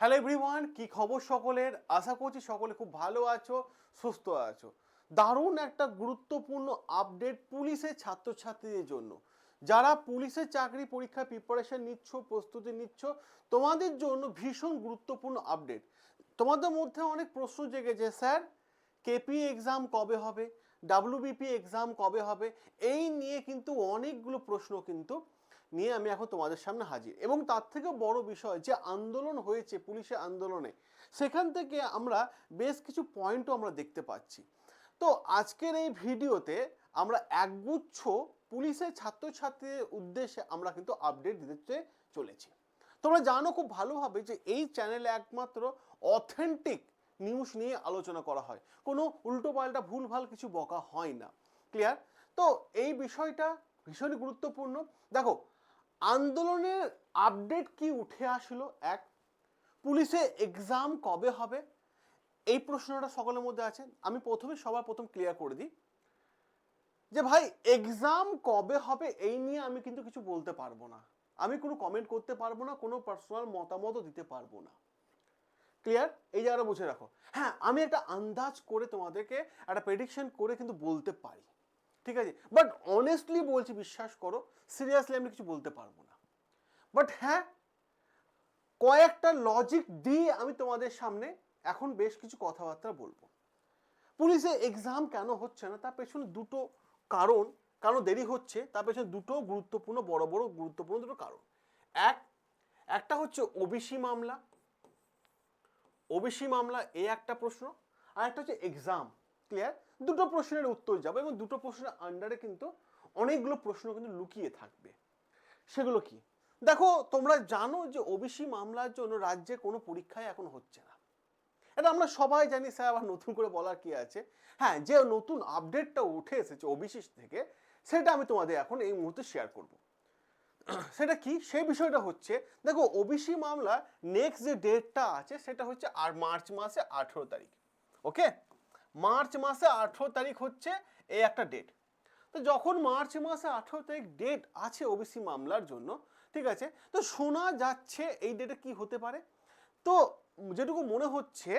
Hello everyone কি খবর সকলের? আশা করছি সকলে খুব ভালো আছো, সুস্থ আছো। দারুণ একটা গুরুত্বপূর্ণ আপডেট পুলিশের ছাত্রছাত্রীদের জন্য। যারা পুলিশের চাকরি পরীক্ষার প্রিপারেশন নিচ্ছ, প্রস্তুতি নিচ্ছ, তোমাদের জন্য ভীষণ গুরুত্বপূর্ণ আপডেট তোমাদের মধ্যে অনেক প্রশ্ন জেগেছে, স্যার কেপি এক্সাম কবে হবে? ডাব্লিউবিপি এক্সাম কবে হবে? এই নিয়ে কিন্তু অনেকগুলো প্রশ্ন কিন্তু নিয়ে আমি এখন তোমাদের সামনে হাজির। এবং তার থেকেও বড় বিষয়, যে আন্দোলন হয়েছে, পুলিশের আন্দোলনে, সেখান থেকে আমরা বেশ কিছু পয়েন্টও আমরা দেখতে পাচ্ছি। তো আজকের এই ভিডিওতে আমরা একগুচ্ছ পুলিশের ছাত্রছাত্রীদের উদ্দেশ্যে আমরা কিন্তু আপডেট দিতে চলেছি। তোমরা জানো খুব ভালোভাবে যে এই চ্যানেলে একমাত্র অথেন্টিক নিউজ নিয়ে আলোচনা করা হয়। কোনো উল্টোপাল্টা ভুলভাল কিছু বকা হয় না। ক্লিয়ার তো এই বিষয়টা ভীষণই গুরুত্বপূর্ণ। দেখো আন্দোলনের আপডেট কি উঠে আসলো? এক, পুলিশে এক্সাম কবে হবে? এই প্রশ্নটা সকলের মধ্যে আছে। আমি প্রথমে সবার প্রথম ক্লিয়ার করে দিই যে ভাই এক্সাম কবে হবে এই নিয়ে আমি কিন্তু কিছু বলতে পারব না। আমি কোনো কমেন্ট করতে পারব না, কোনো পার্সোনাল মতামতও দিতে পারব না। ক্লিয়ার এই জায়গাটা বুঝে রাখো। হ্যাঁ আমি একটা আন্দাজ করে তোমাদেরকে, একটা প্রেডিকশন করে কিন্তু বলতে পারি। ঠিক আছে? বাট অনেস্টলি বলছি, বিশ্বাস করো সিরিয়াসলি আমি কিছু বলতে পারব না। বাট হ্যাঁ কয়েকটা লজিক দিয়ে আমি তোমাদের সামনে এখন বেশ কিছু কথাবার্তা বলব। পুলিশে এক্সাম কেন হচ্ছে না, তার পেছনে দুটো কারণ কারণ দেরি হচ্ছে, তার পেছনে দুটো গুরুত্বপূর্ণ, বড় বড় গুরুত্বপূর্ণ দুটো কারণ। এক, একটা হচ্ছে ওবিসি মামলা। ওবিসি মামলা, এ একটা প্রশ্ন, আর একটা হচ্ছে এক্সাম ক্লিয়ার দুটো প্রশ্নের উত্তর যাব এবং দুটো প্রশ্নের আন্ডারে কিন্তু অনেকগুলো প্রশ্ন কিন্তু লুকিয়ে থাকবে। সেগুলো কি? দেখো, তোমরা জানো যে ওবিসি মামলার জন্য রাজ্যে কোনো পরীক্ষায় এখন হচ্ছে না। এটা আমরা সবাই জানি, স্যার, আবার নতুন করে বলার কি আছে? হ্যাঁ যে নতুন আপডেটটা উঠে এসেছে ওবিসি থেকে, সেটা আমি তোমাদের এখন এই মুহূর্তে শেয়ার করব। সেটা কি? সেই বিষয়টা হচ্ছে, দেখো ওবিসি মামলা নেক্সট যে ডেটটা আছে, সেটা হচ্ছে আর, মার্চ মাসে আঠেরো তারিখ ওকে মার্চ মাসে আঠেরো তারিখ হচ্ছে এই একটা ডেট তো যখন মার্চ মাসে আঠেরো তারিখ ডেট আছে ওবিসি মামলার জন্য, ঠিক আছে? তো শোনা যাচ্ছে এই ডেটে কি হতে পারে? তো যেটুকু মনে হচ্ছে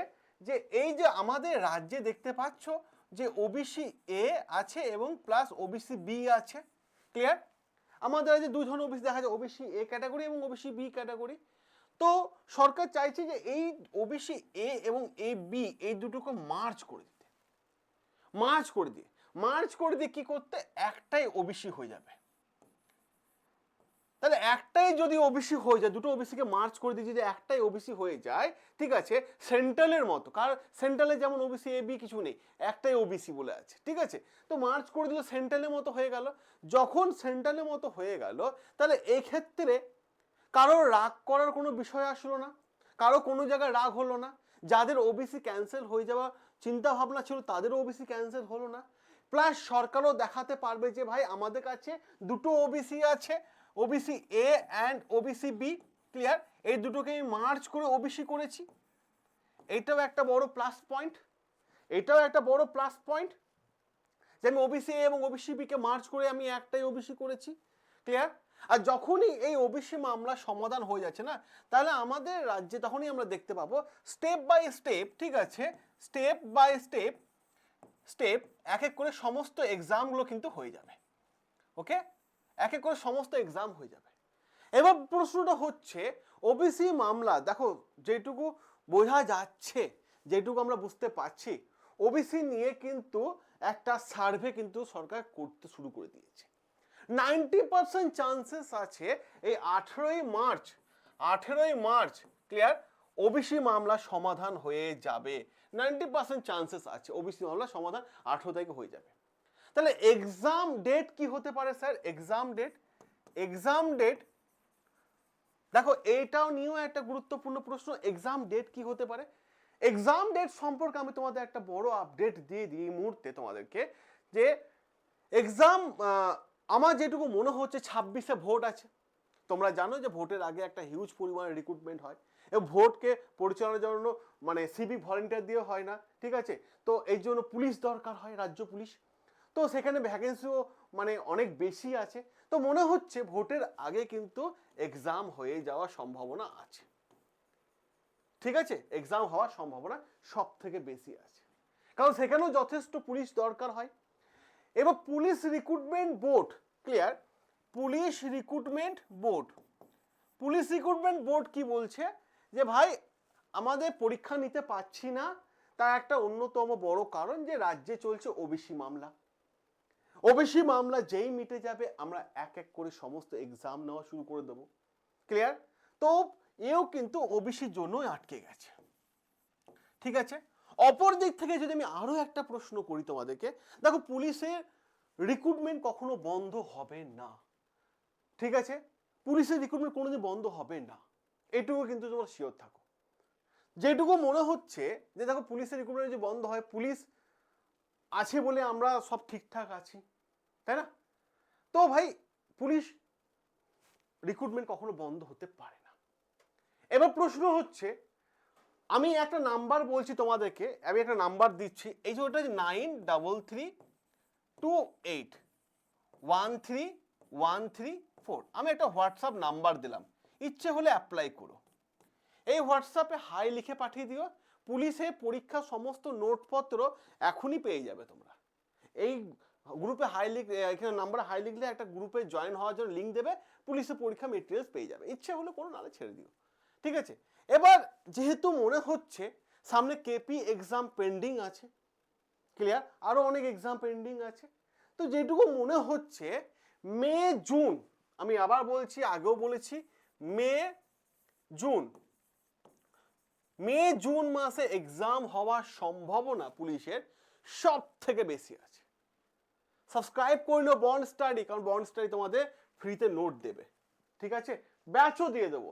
যে এই যে আমাদের রাজ্যে দেখতে পাচ্ছ যে ওবিসি এ আছে এবং প্লাস ওবিসি বি আছে ক্লিয়ার আমাদের রাজ্যে দুই ধরনের ওবিসি দেখা যায় ওবিসি এ ক্যাটাগরি এবং ওবিসি বি ক্যাটাগরি তো সরকার চাইছে যে এই ওবিসি এ এবং এ বি এই দুটোকে মার্চ করে। মার্চ করে দিয়ে, মার্চ করে দিয়ে কি করতে? একটাই ওবিসি হয়ে যাবে। তাহলে একটাই যদি ওবিসি হয়ে যায়, দুটো ওবিসিকে মার্চ করে দিয়ে যদি একটাই ওবিসি হয়ে যায়, ঠিক আছে, সেন্ট্রালের মতো কার সেন্ট্রালে যেমন ওবিসি এ বি কিছু নেই, একটাই ওবিসি বলে আছে, ঠিক আছে? তো মার্চ করে দিল, সেন্ট্রালের মতো হয়ে গেল। যখন সেন্ট্রালের মতো হয়ে গেল, তাহলে এক্ষেত্রে ক্ষেত্রে কারোর রাগ করার কোনো বিষয় আসলো না, কারও কোনো জায়গায় রাগ হলো না। যাদের ওবিসি ক্যান্সেল হয়ে যাওয়া চিন্তা ভাবনা ছিল, তাদেরও ওবিসি ক্যান্সেল হলো না। প্লাস সরকারও দেখাতে পারবে যে, ভাই, আমাদের কাছে দুটো ওবিসি আছে OBC A and OBC B clear এই দুটোকে আমি মার্চ করে ওবিসি করেছি। এইটাও একটা বড় প্লাস পয়েন্ট এটাও একটা বড় প্লাস পয়েন্ট যে আমি ওবিসি এবং ওবিসি বিকে মার্চ করে আমি একটাই ওবিসি করেছি ক্লিয়ার আর যখনই এই ওবিসি মামলা সমাধান হয়ে যাচ্ছে না, তাহলে আমাদের রাজ্যে তখনই আমরা দেখতে পাবো স্টেপ বাই স্টেপ ঠিক আছে? স্টেপ বাই স্টেপ স্টেপ এক এক করে সমস্ত এক্সামগুলো কিন্তু হয়ে যাবে। ওকে এক এক করে সমস্ত এক্সাম হয়ে যাবে। এবার প্রশ্নটা হচ্ছে, ওবিসি মামলা, দেখো যেটুকু বোঝা যাচ্ছে, যেটুকু আমরা বুঝতে পারছি, ওবিসি নিয়ে কিন্তু একটা সার্ভে কিন্তু সরকার করতে শুরু করে দিয়েছে। নাইনটি পার্সেন্ট চান্সেস আছে এই আঠেরোই মার্চ আঠেরোই মার্চ, ক্লিয়ার? ওবিসি মামলা সমাধান হয়ে যাবে। নাইনটি পার্সেন্ট চান্সেস আছে, ওবিসি মামলা সমাধান আঠেরো তারিখে হয়ে যাবে। তাহলে এক্সাম ডেট কি হতে পারে, sir? Exam date exam date দেখো, এইটাও নিয়েও একটা গুরুত্বপূর্ণ প্রশ্ন এক্সাম ডেট কি হতে পারে? এক্সাম ডেট সম্পর্কে আমি তোমাদের একটা বড় আপডেট দিয়ে দিই এই মুহূর্তে তোমাদেরকে, যে এক্সাম আমার যেটুকু মনে হচ্ছে ছাব্বিশে ভোট আছে। তোমরা জানো যে ভোটের আগে একটা হিউজ পরিমাণে রিক্রুটমেন্ট হয়। এবং ভোটকে পরিচালনার জন্য মানে সিভিক ভলেন্টিয়ার দিয়ে হয় না, ঠিক আছে? তো এই জন্য পুলিশ দরকার হয়, রাজ্য পুলিশ। তো সেখানে ভ্যাকেন্সিও মানে অনেক বেশি আছে। তো মনে হচ্ছে ভোটের আগে কিন্তু এক্সাম হয়ে যাওয়ার সম্ভাবনা আছে। ঠিক আছে? এক্সাম হওয়ার সম্ভাবনা সব থেকে বেশি আছে। কারণ সেখানেও যথেষ্ট পুলিশ দরকার হয়। এবার police recruitment board clear police recruitment board police recruitment board কি বলছে? যে ভাই, আমাদের পরীক্ষা নিতে পারছি না। তার একটা অন্যতম বড় কারণ যে রাজ্যে চলছে ওবিসি মামলা। ওবিসি মামলা যেই মিটে যাবে, আমরা এক এক করে সমস্ত এক্সাম নেওয়া শুরু করে দেবো। ক্লিয়ার তো এও কিন্তু ওবিসির জন্যই আটকে গেছে। ঠিক আছে? অপর দিক থেকে যদি আমি আরও একটা প্রশ্ন করি তোমাদেরকে, দেখো পুলিশের রিক্রুটমেন্ট কখনো বন্ধ হবে না। ঠিক আছে? পুলিশের রিক্রুটমেন্ট কোনোদিন বন্ধ হবে না। এটুকু কিন্তু তোমরা শিওর থাকো। যেটুকু মনে হচ্ছে যে দেখো পুলিশের রিক্রুটমেন্ট যে বন্ধ হয়, পুলিশ আছে বলে আমরা সব ঠিকঠাক আছি, তাই না? তো ভাই, পুলিশ রিক্রুটমেন্ট কখনো বন্ধ হতে পারে না। এবার প্রশ্ন হচ্ছে আমি একটা নাম্বার বলছি তোমাদেরকে, আমি একটা নাম্বার দিচ্ছি, এই যে ওটা nine double three two eight, one three one three four. আমি একটা হোয়াটসঅ্যাপ নাম্বার দিলাম, ইচ্ছে হলে অ্যাপ্লাই করো। এই হোয়াটসঅ্যাপে হাই লিখে পাঠিয়ে দিও, পুলিশে পরীক্ষা সমস্ত নোটপত্র এখনই পেয়ে যাবে তোমরা। এই গ্রুপে হাই লিখ এখানে নাম্বার হাই লিখলে একটা গ্রুপে জয়েন হওয়ার জন্য লিঙ্ক দেবে, পুলিশে পরীক্ষা মেটেরিয়ালস পেয়ে যাবে। ইচ্ছে হলে কোনো নালে ছেড়ে দিও। ঠিক আছে? এবার যেহেতু মনে হচ্ছে সামনে কেপি এক্সাম পেন্ডিং আছে ক্লিয়ার আরও অনেক এক্সাম পেন্ডিং আছে। তো যেটুকু মনে হচ্ছে, মে জুন আমি আবার বলছি, আগেও বলেছি, মে জুন মে জুন মাসে এক্সাম হওয়ার সম্ভাবনা পুলিশের সব থেকে বেশি আছে। সাবস্ক্রাইব করলেও বন্ড স্টাডি কারণ বন্ড স্টাডি তোমাদের ফ্রিতে নোট দেবে। ঠিক আছে? ব্যাচও দিয়ে দেবো।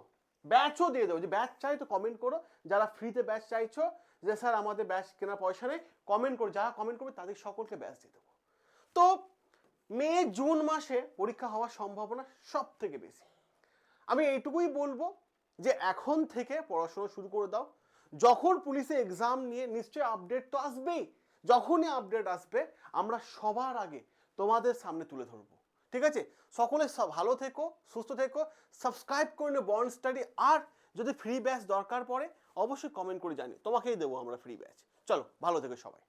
ব্যাচও দিয়ে দেবো। যে ব্যাচ চাই তো কমেন্ট করো, যারা ফ্রিতে ব্যাচ চাইছো, যে স্যার আমাদের ব্যাচ কেনার পয়সা নেই কমেন্ট করো। যারা কমেন্ট করবে, তাদের সকলকে ব্যাচ দিয়ে দেবো। তো মে, জুন মাসে পরীক্ষা হওয়ার সম্ভাবনা সব থেকে বেশি। আমি এইটুকুই বলব যে এখন থেকে পড়াশোনা শুরু করে দাও। যখন পুলিশে এক্সাম নিয়ে নিশ্চয়ই আপডেট তো আসবেই। যখনই আপডেট আসবে, আমরা সবার আগে তোমাদের সামনে তুলে ধরবো। ঠিক আছে? সকলে ভালো থেকো, সুস্থ থেকো সাবস্ক্রাইব করে নে বন্ড স্টাডি আর যদি ফ্রি ব্যাচ দরকার পড়ে, অবশ্যই কমেন্ট করে জানি তোমাকেই দেবো আমরা ফ্রি ব্যাচ চলো, ভালো থেকো সবাই।